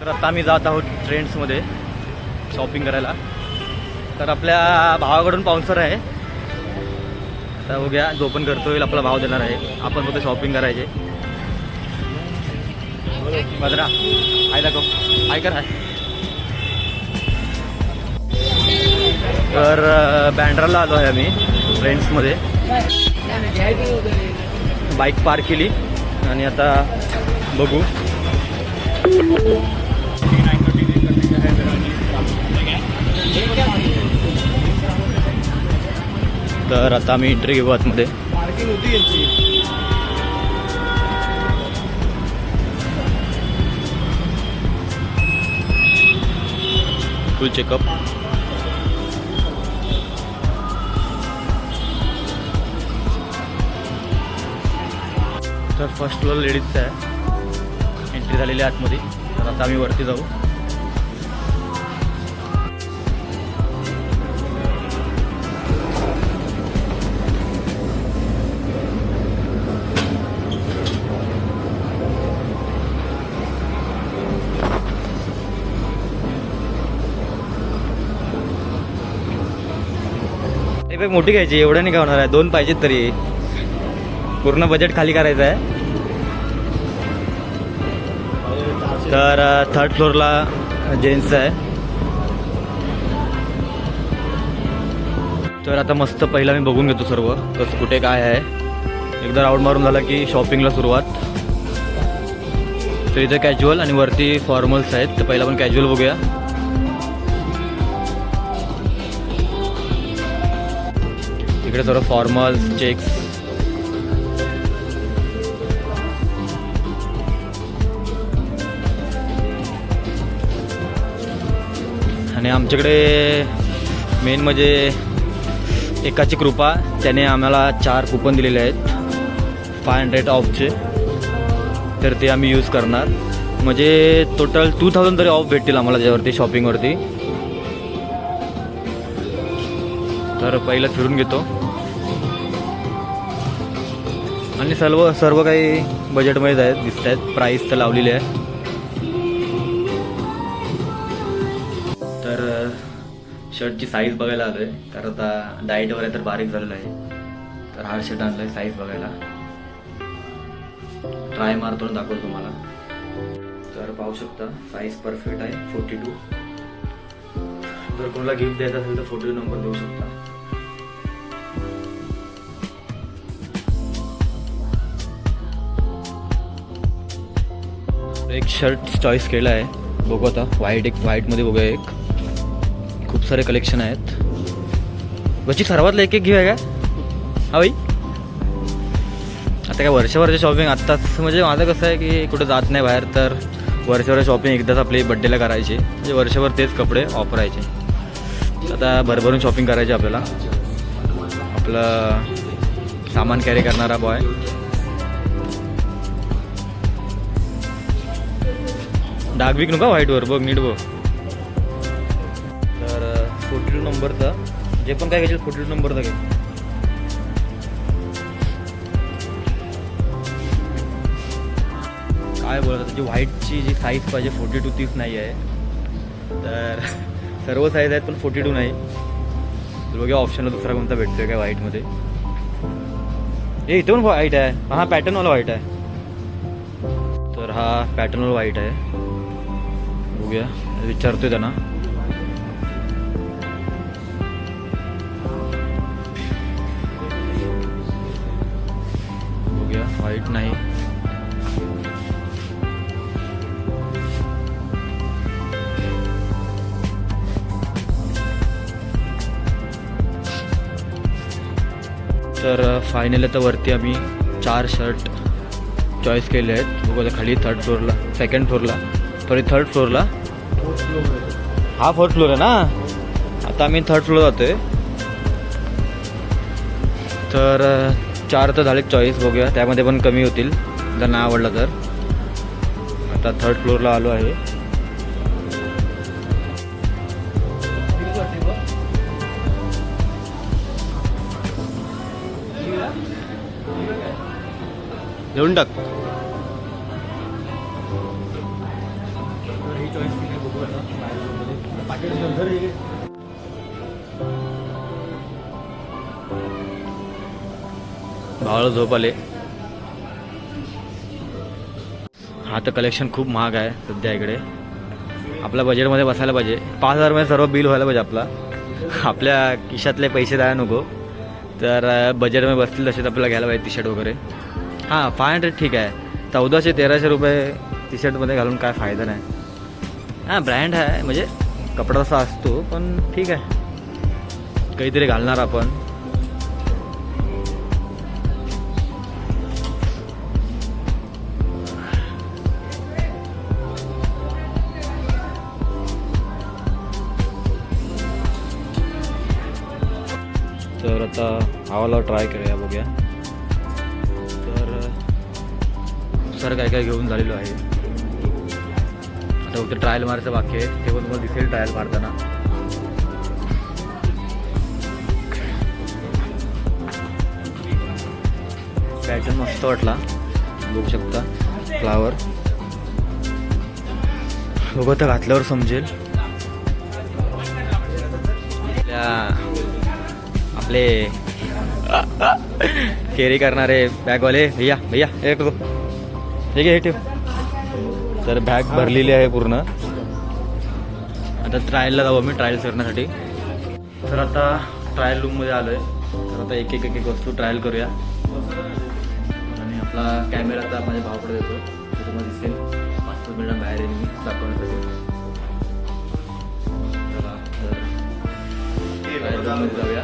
तर आता आम्ही जात आहोत ट्रेंड्समध्ये शॉपिंग करायला. तर आपल्या भावाकडून पाऊन्सर आहे. आता उद्या जो पण करतो येईल आपला भाव देणार आहे. आपण फक्त शॉपिंग करायचे. बदरा आय दाखव हाय कर हाय तर बँड्राला आलो आहे आम्ही ट्रेंड्समध्ये. बाईक पार्क केली. आणि आता बघू. तर आता आम्ही एंट्री घेऊ आतमध्ये. पार्किंग होती यांची फुल चेकअप तर फर्स्ट फ्लोअर लेडीजचं आहे एंट्री झालेली आहे आतमध्ये. आता आम्ही वरती जाऊ. मोठी घ्यायची एवढं नाही का होणार आहे. दोन पाहिजेत तरी. पूर्ण बजेट खाली करायचं आहे. तर थर्ड फ्लोअरला जेंट्स आहे. तर आता मस्त पहिला मी बघून घेतो सर्व कसं कुठे काय आहे. एकदा राऊंड मारून झाला की शॉपिंगला सुरुवात. तर इथे कॅज्युअल आणि वरती फॉर्मल्स आहेत तर पहिला आपण कॅज्युअल बघूया. इकडे सर्व फॉर्मल्स चेक्स आणि आमच्याकडे मेन म्हणजे एकाची कृपा त्याने आम्हाला चार कुपन दिलेले आहेत फाय हंड्रेड ऑफचे तर ते आम्ही यूज करणार. म्हणजे टोटल टू थाउजंड तरी ऑफ भेटतील आम्हाला त्याच्यावरती शॉपिंगवरती तर पहिलं फिरून घेतो. आणि सर्व सर्व काही बजेटमध्येच आहेत दिसत आहेत. प्राईस तर लावलेली आहे. शर्टची साईज बघायला आलो आहे कारण आता डाएटवर आहे तर बारीक झालेलं आहे. तर हा शर्ट आणला आहे साईज बघायला. ट्राय मारतो दाखवतो तुम्हाला. तर पाहू शकता साईज परफेक्ट आहे फोर्टी टू जर कोणाला गिफ्ट द्यायचा असेल तर फोर्टी नंबर देऊ शकता. एक शर्ट चॉईस केला आहे बघू आता व्हाईट एक व्हाईटमध्ये बघूया एक. खूप सारे कलेक्शन आहेत. वची सर्वातलं एक एक घेऊया का हा भाई आता काय वर्षभरचे शॉपिंग आत्ताच म्हणजे माझं कसं आहे की कुठं जात नाही बाहेर तर वर्षभर शॉपिंग एकदाच आपली बड्डेला करायची. म्हणजे वर्षभर तेच कपडे वापरायचे. आता भरभरून शॉपिंग करायची आपल्याला. आपलं सामान कॅरी करणारा बॉय डाग बिक नका व्हाईटवर बघ नीट बघ. नंबरचा. जे पण काय घ्यायचे फोर्टी टू नंबरचा घे. काय बोलत त्याची व्हाईटची जी साईज पाहिजे फोर्टी टू तीच नाही आहे. तर सर्व साईज आहेत पण फोर्टी टू नाही. तर बघा ऑप्शनला दुसरा कोणता भेटतोय काय व्हाईटमध्ये हे इथे पण व्हाईट आहे. हा पॅटर्नवाला व्हाईट आहे. तर हा पॅटर्नवाला व्हाईट आहे. बघूया विचारतोय त्यांना. व्हाईट नाही. तर फायनल आता वरती आम्ही चार शर्ट चॉईस केले आहेत. बघू आता खाली थर्ड फ्लोअरला सेकंड फ्लोअरला सॉरी थर्ड फ्लोअरला हा फोर्थ फ्लोअर आहे ना? आता आम्ही थर्ड फ्लोअर आहे तर चार तर झाले चॉईस बघूया. त्यामध्ये पण कमी होतील. जर नाही आवडला तर. आता थर्ड फ्लोअरला आलो आहे. देऊन टाक. भावाला झोप आले हा तर कलेक्शन खूप महाग आहे सध्या इकडे. आपल्या बजेटमध्ये बसायला पाहिजे. पाच हजारमध्ये सर्व बिल व्हायला पाहिजे आपला. आपल्या खिशातले पैसे द्यायला नको. तर बजेटमध्ये बसतील तसे आपल्याला घ्यायला पाहिजे टी शर्ट वगैरे. हां फाय हंड्रेड ठीक आहे. चौदाशे तेराशे रुपये टी शर्टमध्ये घालून काय फायदा नाही. हां ब्रँड आहे. म्हणजे कपडा असा असतो पण ठीक आहे. काहीतरी घालणार आपण. आता आवाला ट्राय करूया बघूया. तर सर काय काय घेऊन झालेलो आहे. आता फक्त ट्रायल मारायचं बाकी आहे. ते पण तुम्हाला दिसेल ट्रायल मारताना. पॅटर्न मस्त वाटला. बघू शकता. फ्लावर बघू आता घातल्यावर समजेल. आपल्या आपले कॅरी करणारे बॅगवाले भैया भैया हे ठेव हे घे हे ठेव तर बॅग भरलेली आहे पूर्ण. आता ट्रायलला जाऊ आम्ही ट्रायल करण्यासाठी. तर आता ट्रायल रूममध्ये आलो आहे तर आता एक एक एक एक वस्तू ट्रायल करूया. आणि आपला कॅमेरा आता माझ्या भावाकडे देतो तो तुम्हाला दिसेल. पाच पाच मिनिटां बाहेर येईल मी दाखवण्यासाठी. जाऊया.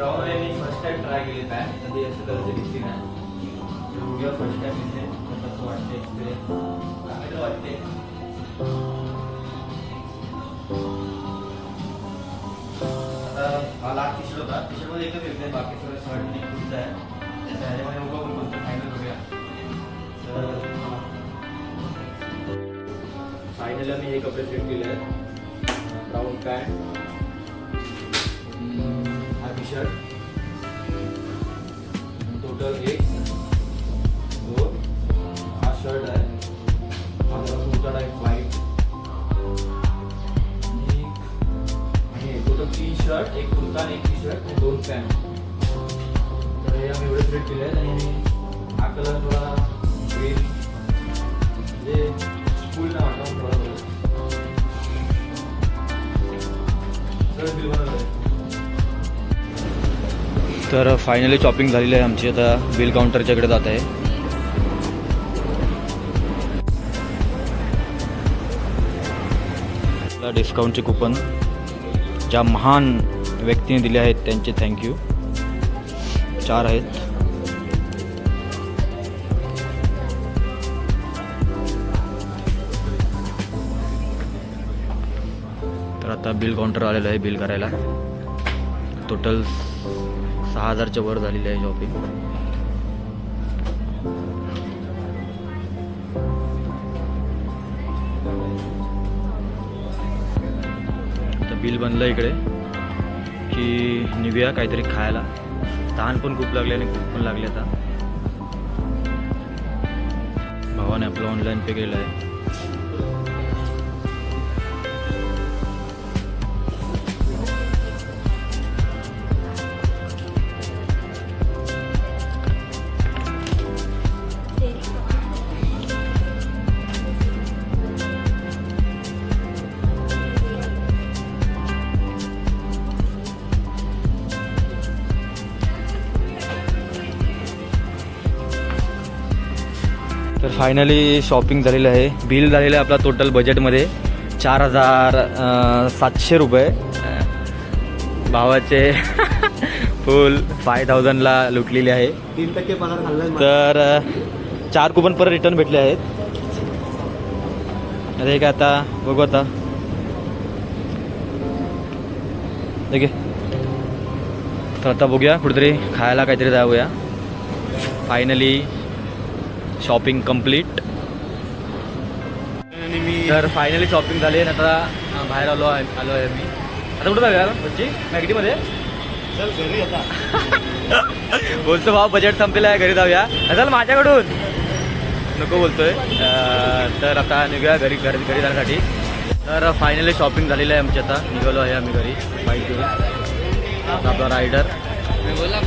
ब्राऊन मी फर्स्ट टाइम ट्राय केली पॅन कधी असं कलरची दिसली नाही. व्हिडिओ बघूया फर्स्ट टाइम दिसते कसं वाटते एक्सपिरियन्स चांगलं वाटते आता लास्ट टी शर्ट होता. टी शर्टमध्ये एकच येते बाकी सगळं शर्ट नाही कुर्ता आहे. त्याच्यामध्ये उभा उभं कोणतं फायनल करूया तर मी हे कपडे सेट केले आहेत ब्राऊन पॅन्ट शर्ट टोटल एक दोन हा शर्ट आहे जरा कुर्ता आहे व्हाईट आणि टोटल तीन शर्ट एक कुर्ता एक टी शर्ट आणि दोन पॅन्ट तर हे आम्ही एवढे सेट केले आहेत आणि हा कलर थोडा ग्रीन म्हणजे स्कूल ना वाटतं थोडा तर बिल बनवलं तर फायनली शॉपिंग झालेली आहे आमची. आता बिल काउंटरच्याकडे जात आहे. डिस्काउंटचे कुपन ज्या महान व्यक्तीने दिले आहेत त्यांचे थँक्यू चार आहेत. तर आता बिल काउंटर आलेलं आहे बिल करायला. टोटल सहा हजारच्या वर झालेली आहे शॉपिंग बिल बनलं इकडे की निघूया काहीतरी खायला. तहान पण खूप लागले आणि खूप पण लागले आता. भावाने आपलं ऑनलाईन पे केलं आहे फायनली शॉपिंग झालेलं आहे. बिल झालेलं आहे आपला टोटल बजेटमध्ये चार हजार सातशे रुपये. भावाचे फुल फाय थाउजंडला लुटलेली आहे. तीन टक्के पगार खाल्ला तर चार कुपन परत रिटर्न भेटले आहेत. अरे काय आता? बघू आता. ठीक आहे तर आता बघूया कुठेतरी खायला काहीतरी जाऊया. फायनली शॉपिंग कंप्लीट आणि मी तर फायनली शॉपिंग झाली आणि आता बाहेर आलो आहे आलो आहे मी. आता कुठं जाऊया म्हणजे मॅगडीमध्ये? चल घरी आता. बोलतो भाऊ बजेट संपलेलं आहे घरी जाऊया. चल माझ्याकडून. नको बोलतोय. तर आता निघूया घरी घरी घरी जाण्यासाठी. तर फायनली शॉपिंग झालेली आहे आमची आता. निघालो आहे आम्ही घरी बाईक घेऊन. आपला रायडर बोला